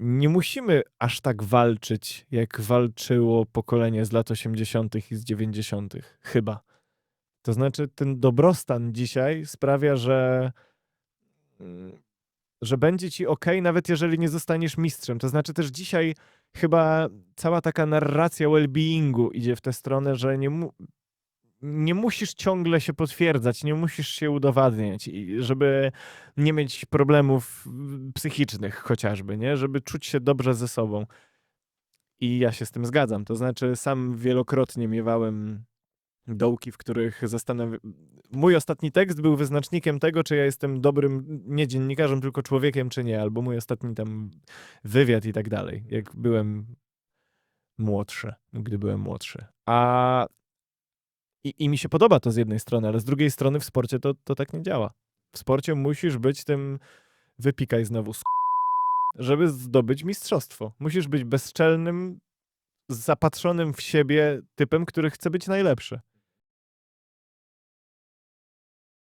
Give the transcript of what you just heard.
nie musimy aż tak walczyć, jak walczyło pokolenie z lat 80. i z 90. Chyba. To znaczy, ten dobrostan dzisiaj sprawia, że, mm, że będzie ci ok, nawet jeżeli nie zostaniesz mistrzem. To znaczy, też dzisiaj chyba cała taka narracja well-beingu idzie w tę stronę, że nie, nie musisz ciągle się potwierdzać, nie musisz się udowadniać, żeby nie mieć problemów mm, psychicznych chociażby, nie? Żeby czuć się dobrze ze sobą. I ja się z tym zgadzam. To znaczy, sam wielokrotnie miewałem dołki, w których zastanawiam... Mój ostatni tekst był wyznacznikiem tego, czy ja jestem dobrym, nie dziennikarzem, tylko człowiekiem, czy nie. Albo mój ostatni tam wywiad i tak dalej. Jak byłem młodszy, gdy byłem młodszy. A i, I mi się podoba to z jednej strony, ale z drugiej strony w sporcie to, to tak nie działa. W sporcie musisz być tym wypikaj znowu s- żeby zdobyć mistrzostwo. Musisz być bezczelnym, zapatrzonym w siebie typem, który chce być najlepszy.